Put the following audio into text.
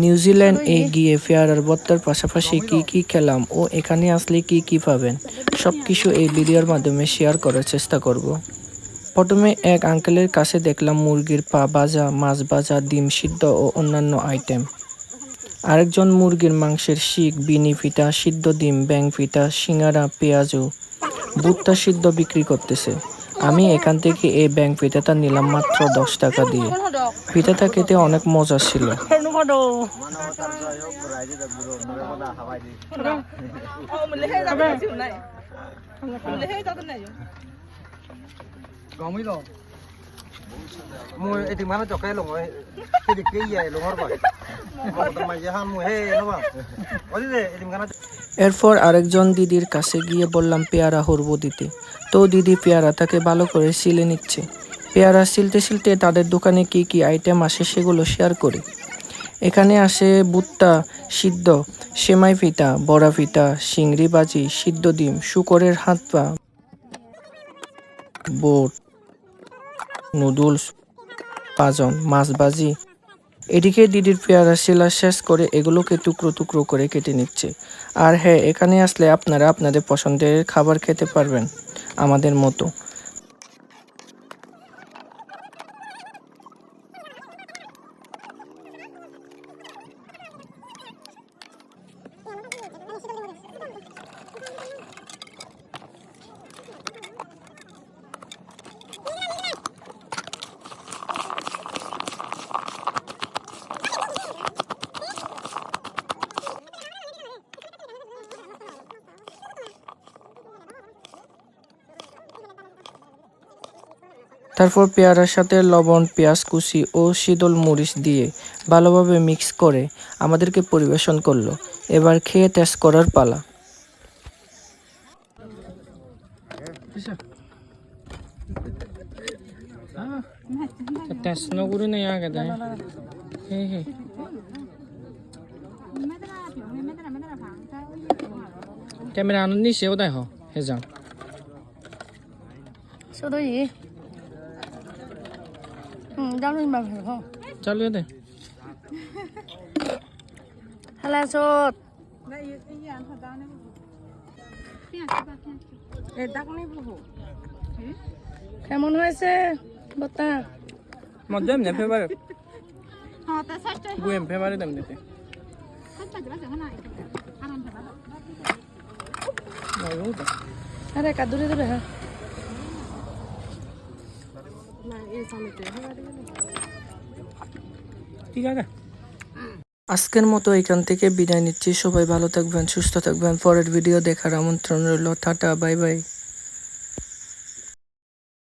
New Zealand এ গিয়ে পেয়ারার বত্তার পাশাপাশি কি কি খেলাম ও এখানে আসলে কি কি পাবেন সব কিছু এই ভিডিওর মাধ্যমে শেয়ার করার চেষ্টা করব। প্রথমে এক আঙ্কেলের কাছে দেখলাম মুরগির পা ভাজা মাছ ভাজা ডিম সিদ্ধ ও অন্যান্য আইটেম আরেকজন মুরগির মাংসের শিক বিনি ফিটা সিদ্ধ ডিম ব্যাং ফিটা সিঙ্গারা পেঁয়াজু ভুট্টা সিদ্ধ বিক্রি করতেছে। আমি এখান থেকে এই ব্যাংক পিঠাটা নিলাম মাত্র দশ টাকা দিয়ে পিঠাটা খেতে অনেক মজা ছিল কমই đó. Ấy thì mà nó chọc cái lồng ấy. Cái gì এরপর আরেকজন দিদির কাছে গিয়ে বললাম, পেয়ারা হরব দিতে। তো দিদি পেয়ারাটাকে ভালো করে সিলে নিচ্ছে। পেয়ারা সিলতে সিলতে তাদের দোকানে কি কি আইটেম আসে সেগুলো শেয়ার করি। এখানে আসে বুত্তা সিদ্ধ, সেমাই ফিতা, বড়া ফিতা চিংড়ি বাজি, সিদ্ধ ডিম, শুকরের হাত পা বোট নুডলস পাজন মাছ ভাজি এদিকে দিদির পেয়ারা শিলা শেষ করে এগুলোকে টুকরো টুকরো করে কেটে নিচ্ছে। আর হ্যাঁ এখানে আসলে আপনারা আপনাদের পছন্দের খাবার খেতে পারবেন, আমাদের মতো। তারপর পেয়ারার সাথে লবণ পেঁয়াজ কুচি ও শীতল মরিচ দিয়ে ভালোভাবে মিক্স করে আমাদেরকে পরিবেশন করল। এবার খেয়ে টেস্ট করার পালা। টেস্ট নগুলো নেই আগে দেয় হে হে। ক্যামেরা আনন্দ নিছে ওদাই হ হে যাও। Đây vậy? Ừ, đau lên bằng phải không? চালু দে। Hala sốt. কেমন হয়েছে? বতা মজা এমনি ফেভারিট গুয়েম ফেভারিট এমনিতে আরে একা দূরে দূরে হ্যাঁ। ঠিক আছে। আজকের মতো এখান থেকে বিদায় নিচ্ছি। সবাই ভালো থাকবেন সুস্থ থাকবেন। পরের ভিডিও দেখার আমন্ত্রণ রইল। Tata bye bye.